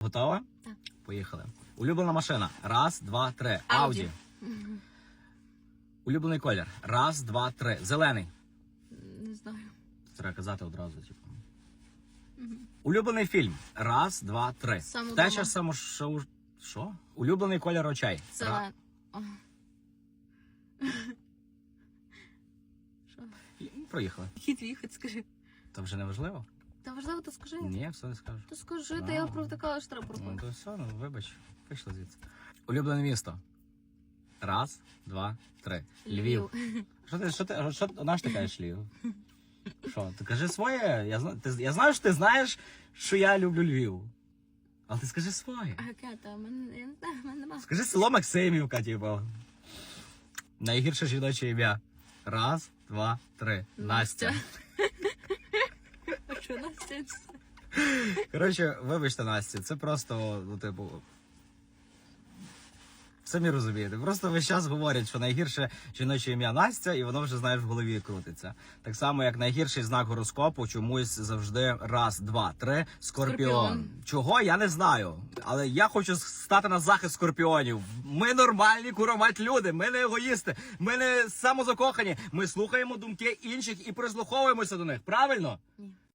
Готова? Так. Поїхали. Улюблена машина. Раз, два, три. Ауді. Улюблений колір. Раз, два, три. Зелений. Не знаю. Треба казати одразу, типу. Улюблений фільм. Раз, два, три. Сам Те, удома. що само що? Що? Улюблений колір очей. Ра- Зелен. О. Що? І- Проїхали. Який твій скажи. То вже не важливо? Та важливо, то скажи. Ні, все не скажу. То скажи, та я провтикала, треба Ну то все, ну вибач, вийшла звідси. Улюблене місто. Раз, два, три. Львів. Що ти, що ти, що наш ти кажеш Львів? Що, ти кажи своє. Я, зна- ти, я знаю, що ти знаєш, що я люблю Львів. Але ти скажи своє. А яке та? Мене, я не знаю, в мене нема. Скажи село Максимівка, типу. Найгірше жіноче ім'я. Раз, два, три. Настя. А що Настя? Коротше, вибачте, Настя, це просто, ну, типу. Самі розумієте, просто весь час говорять, що найгірше жіноче ім'я Настя, і воно вже знаєш в голові крутиться. Так само, як найгірший знак гороскопу, чомусь завжди раз, два, три. Скорпіон. Скорпіон. Чого я не знаю. Але я хочу стати на захист скорпіонів. Ми нормальні куромать люди, ми не егоїсти, ми не самозакохані. Ми слухаємо думки інших і прислуховуємося до них. Правильно? Ні.